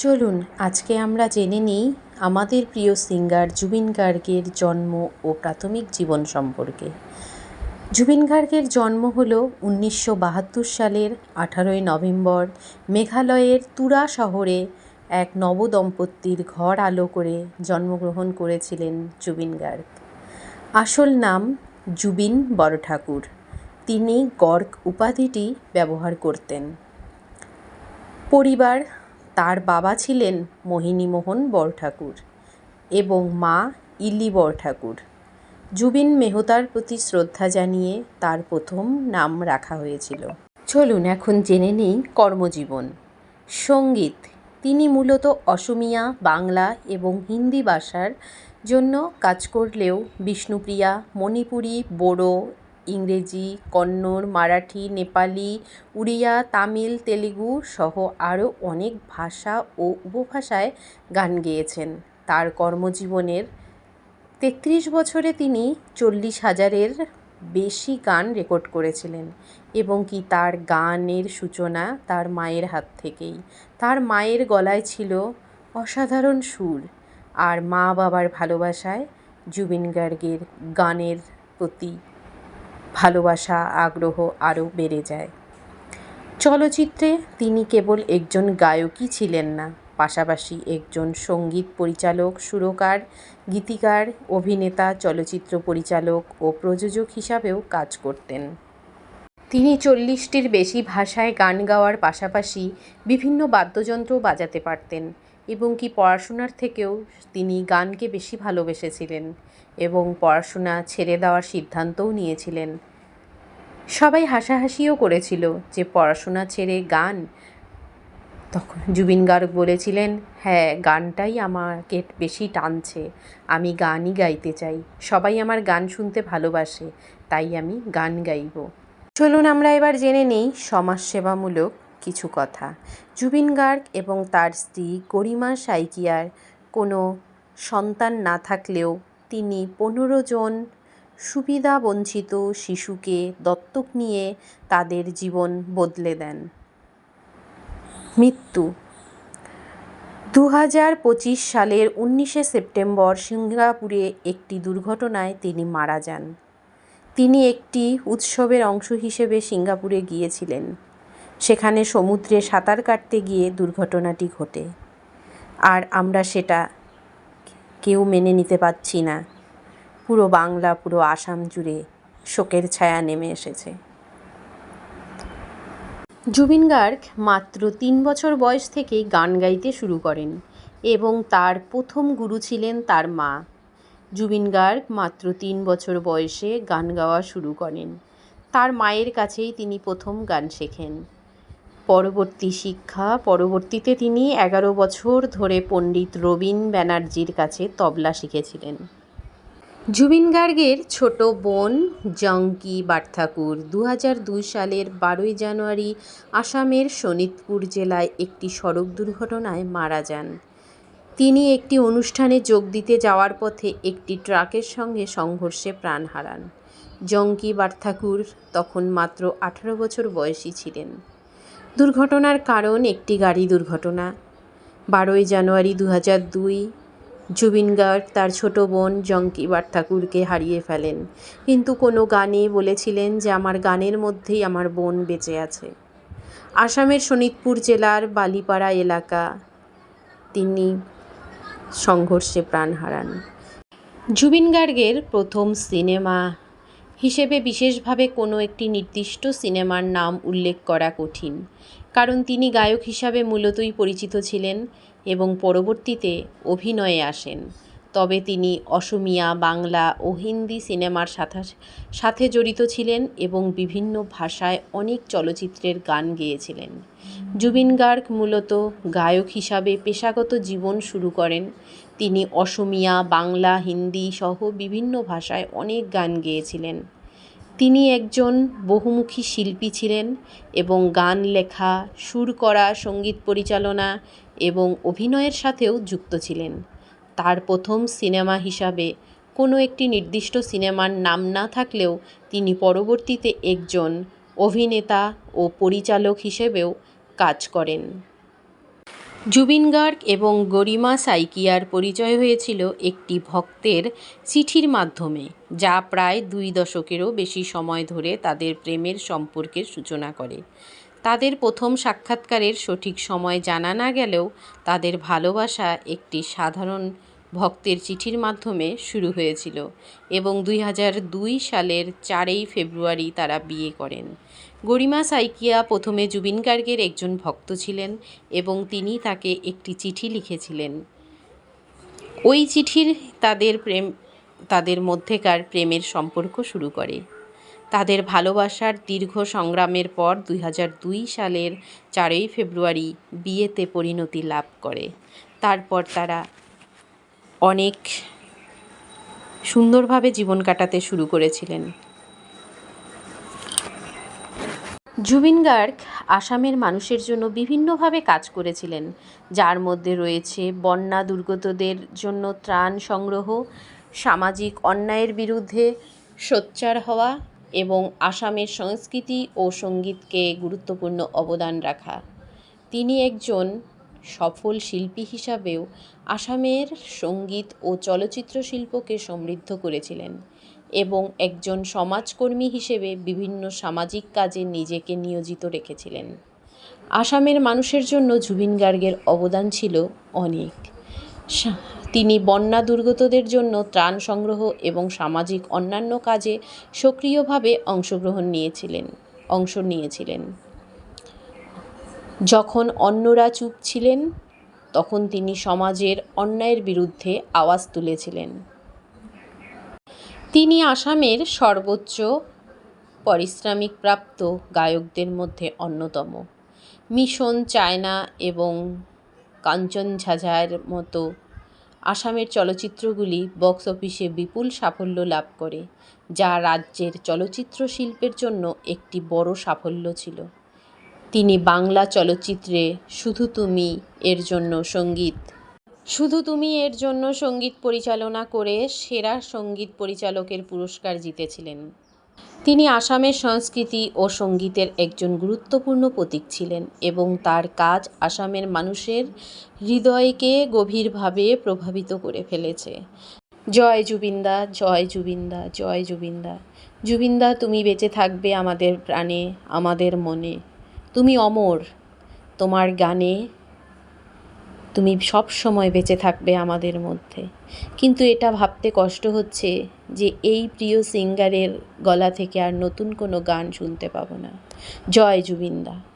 চলুন, আজকে আমরা জেনে নিই আমাদের প্রিয় সিঙ্গার জুবিন গার্গের জন্ম ও প্রাথমিক জীবন সম্পর্কে। জুবিন গার্গের জন্ম হলো উনিশশো সালের আঠারোই নভেম্বর, মেঘালয়ের তুরা শহরে এক নবদম্পতির ঘর আলো করে জন্মগ্রহণ করেছিলেন জুবিন গার্গ। আসল নাম জুবিন বড়ঠাকুর। তিনি গর্গ উপাধিটি ব্যবহার করতেন। পরিবার তার বাবা ছিলেন মোহিনীমোহন বড়ঠাকুর এবং মা ইলি বড়ঠাকুর জুবিন মেহতার প্রতি শ্রদ্ধা জানিয়ে তার প্রথম নাম রাখা হয়েছিল। চলুন এখন জেনে নেই কর্মজীবন। সংগীত, তিনি মূলত অসমিয়া, বাংলা এবং হিন্দি ভাষার জন্য কাজ করলেও বিষ্ণুপ্রিয়া, মণিপুরি, বোড়ো ইংরেজি, কন্নড়, মারাঠি, নেপালি, উড়িয়া, তামিল, তেলেগু সহ আরও অনেক ভাষা ও উপভাষায় গান গেয়েছেন। তার কর্মজীবনের তেত্রিশ বছরে তিনি চল্লিশ হাজারের বেশি গান রেকর্ড করেছিলেন এবং কি তার গানের সূচনা তার মায়ের হাত থেকেই। তার মায়ের গলায় ছিল অসাধারণ সুর আর মা বাবার ভালোবাসায় জুবিন গার্গের গানের প্রতি ভালোবাসা, আগ্রহ আরও বেড়ে যায়। চলচ্চিত্রে তিনি কেবল একজন গায়কই ছিলেন না, পাশাপাশি একজন সংগীত পরিচালক, সুরকার, গীতিকার, অভিনেতা, চলচ্চিত্র পরিচালক ও প্রযোজক হিসাবেও কাজ করতেন। তিনি চল্লিশটির বেশি ভাষায় গান গাওয়ার পাশাপাশি বিভিন্ন বাদ্যযন্ত্র বাজাতে পারতেন এবং কি পড়াশোনার থেকেও তিনি গানকে বেশি ভালোবেসেছিলেন এবং পড়াশোনা ছেড়ে দেওয়ার সিদ্ধান্তও নিয়েছিলেন। সবাই হাসাহাসিও করেছিল যে পড়াশোনা ছেড়ে গান তখন জুবিন গার্গ বলেছিলেন হ্যাঁ গানটাই আমাকে বেশি টানছে। আমি গানই গাইতে চাই। সবাই আমার গান শুনতে ভালোবাসে, তাই আমি গান গাইব। চলুন আমরা এবার জেনে নিই সমাজসেবামূলক কিছু কথা। জুবিন গার্গ এবং তার স্ত্রী গরিমা সাইকিয়ার কোনো সন্তান না থাকলেও তিনি পনেরো জন সুবিধাবঞ্চিত শিশুকে দত্তক নিয়ে তাদের জীবন বদলে দেন। মৃত্যু। দু হাজার পঁচিশ সালের উনিশে সেপ্টেম্বর সিঙ্গাপুরে একটি দুর্ঘটনায় তিনি মারা যান। তিনি একটি উৎসবের অংশ হিসেবে সিঙ্গাপুরে গিয়েছিলেন। সেখানে সমুদ্রে সাঁতার কাটতে গিয়ে দুর্ঘটনাটি ঘটে। আর আমরা সেটা কেউ মেনে নিতে পারছি না। পুরো বাংলা, পুরো আসাম জুড়ে শোকের ছায়া নেমে এসেছে। জুবিন গার্গ মাত্র তিন বছর বয়স থেকেই গান গাইতে শুরু করেন এবং তার প্রথম গুরু ছিলেন তার মা। জুবিন গার্গ মাত্র তিন বছর বয়সে গান গাওয়া শুরু করেন। তার মায়ের কাছেই তিনি প্রথম গান শেখেন। পরবর্তী শিক্ষা, পরবর্তীতে তিনি এগারো বছর ধরে পণ্ডিত রবীন ব্যানার্জির কাছে তবলা শিখেছিলেন। জুবিন গার্গের ছোট বোন জঙ্কি বার্থাকুর দু দুই সালের বারোই জানুয়ারি আসামের শোনিতপুর জেলায় একটি সড়ক দুর্ঘটনায় মারা যান। তিনি একটি অনুষ্ঠানে যোগ দিতে যাওয়ার পথে একটি ট্রাকের সঙ্গে সংঘর্ষে প্রাণ হারান। জঙ্কি বাটঠাকুর তখন মাত্র আঠারো বছর বয়সী ছিলেন। দুর্ঘটনার কারণ একটি গাড়ি দুর্ঘটনা। বারোই জানুয়ারি দু হাজার দুই জুবিন গার্গ তার ছোট বোন জঙ্কি বার্থাকুরকে হারিয়ে ফেলেন। কিন্তু কোনো গানে বলেছিলেন যে, আমার গানের মধ্যেই আমার বোন বেঁচে আছে। আসামের শোনিতপুর জেলার বালিপাড়া এলাকা তিনি সংঘর্ষে প্রাণ হারান। জুবিন গার্গের প্রথম সিনেমা হিসেবে বিশেষভাবে কোনো একটি নির্দিষ্ট সিনেমার নাম উল্লেখ করা কঠিন, কারণ তিনি গায়ক হিসাবে মূলতই পরিচিত ছিলেন এবং পরবর্তীতে অভিনয়ে আসেন। তবে তিনি অসমিয়া, বাংলা ও হিন্দি সিনেমার সাথে জড়িত ছিলেন এবং বিভিন্ন ভাষায় অনেক চলচ্চিত্রের গান গেয়েছিলেন। জুবিন গার্গ মূলত গায়ক হিসাবে পেশাগত জীবন শুরু করেন। তিনি অসমিয়া, বাংলা, হিন্দি সহ বিভিন্ন ভাষায় অনেক গান গেয়েছিলেন। তিনি একজন বহুমুখী শিল্পী ছিলেন এবং গান লেখা, সুর করা, সংগীত পরিচালনা এবং অভিনয়ের সাথেও যুক্ত ছিলেন। তার প্রথম সিনেমা হিসাবে কোনো একটি নির্দিষ্ট সিনেমার নাম না থাকলেও তিনি পরবর্তীতে একজন অভিনেতা ও পরিচালক হিসেবেও কাজ করেন। জুবিন গার্গ এবং গরিমা সাইকিয়ার পরিচয় হয়েছিল একটি ভক্তের চিঠির মাধ্যমে, যা প্রায় দুই দশকেরও বেশি সময় ধরে তাদের প্রেমের সম্পর্কের সূচনা করে। তাদের প্রথম সাক্ষাৎকারের সঠিক সময় জানা না গেলেও তাদের ভালোবাসা একটি সাধারণ ভক্তের চিঠির মাধ্যমে শুরু হয়েছিল এবং দুই হাজার দুই সালের চারই ফেব্রুয়ারি তারা বিয়ে করেন। গরিমা সাইকিয়া প্রথমে জুবিন গার্গের একজন ভক্ত ছিলেন এবং তিনি তাকে একটি চিঠি লিখেছিলেন। ওই চিঠির তাদের প্রেম, তাদের মধ্যেকার প্রেমের সম্পর্ক শুরু করে। তাদের ভালোবাসার দীর্ঘ সংগ্রামের পর দুই হাজার দুই সালের চারই ফেব্রুয়ারি বিয়েতে পরিণতি লাভ করে। তারপর তারা অনেক সুন্দরভাবে জীবন কাটাতে শুরু করেছিলেন। জুবিন গার্গ আসামের মানুষের জন্য বিভিন্নভাবে কাজ করেছিলেন, যার মধ্যে রয়েছে বন্যা দুর্গতদের জন্য ত্রাণ সংগ্রহ, সামাজিক অন্যায়ের বিরুদ্ধে সোচ্চার হওয়া এবং আসামের সংস্কৃতি ও সঙ্গীতকে গুরুত্বপূর্ণ অবদান রাখা। তিনি একজন সফল শিল্পী হিসাবেও আসামের সংগীত ও চলচ্চিত্র শিল্পকে সমৃদ্ধ করেছিলেন এবং একজন সমাজকর্মী হিসেবে বিভিন্ন সামাজিক কাজে নিজেকে নিয়োজিত রেখেছিলেন। আসামের মানুষের জন্য জুবিন গার্গের অবদান ছিল অনেক। তিনি বন্যা দুর্গতদের জন্য ত্রাণ সংগ্রহ এবং সামাজিক অন্যান্য কাজে সক্রিয়ভাবে অংশগ্রহণ নিয়েছিলেন অংশ নিয়েছিলেন। যখন অন্যরা চুপ ছিলেন, তখন তিনি সমাজের অন্যায়ের বিরুদ্ধে আওয়াজ তুলেছিলেন। তিনি আসামের সর্বোচ্চ পারিশ্রমিকপ্রাপ্ত গায়কদের মধ্যে অন্যতম। মিশন, চায়না এবং কাঞ্চনঝাঝার মতো আসামের চলচ্চিত্রগুলি বক্স অফিসে বিপুল সাফল্য লাভ করে, যা রাজ্যের চলচ্চিত্র শিল্পের জন্য একটি বড় সাফল্য ছিল। তিনি বাংলা চলচ্চিত্রে শুধু তুমি এর জন্য সংগীত। শুধু তুমি এর জন্য সংগীত পরিচালনা করে সেরা সংগীত পরিচালকের পুরস্কার জিতেছিলেন। তিনি আসামের সংস্কৃতি ও সঙ্গীতের একজন গুরুত্বপূর্ণ প্রতীক ছিলেন এবং তার কাজ আসামের মানুষের হৃদয়কে গভীরভাবে প্রভাবিত করে ফেলেছে। জয় জুবিনদা জয় জুবিনদা জয় জুবিনদা। জুবিনদা, তুমি বেঁচে থাকবে আমাদের প্রাণে, আমাদের মনে। তুমি অমর, তোমার গানে তুমি সব সময় বেঁচে থাকবে আমাদের মধ্যে। কিন্তু এটা ভাবতে কষ্ট হচ্ছে যে এই প্রিয় সিঙ্গারের গলা থেকে আর নতুন কোনো গান শুনতে পাবো না। জয় জুবিনদা।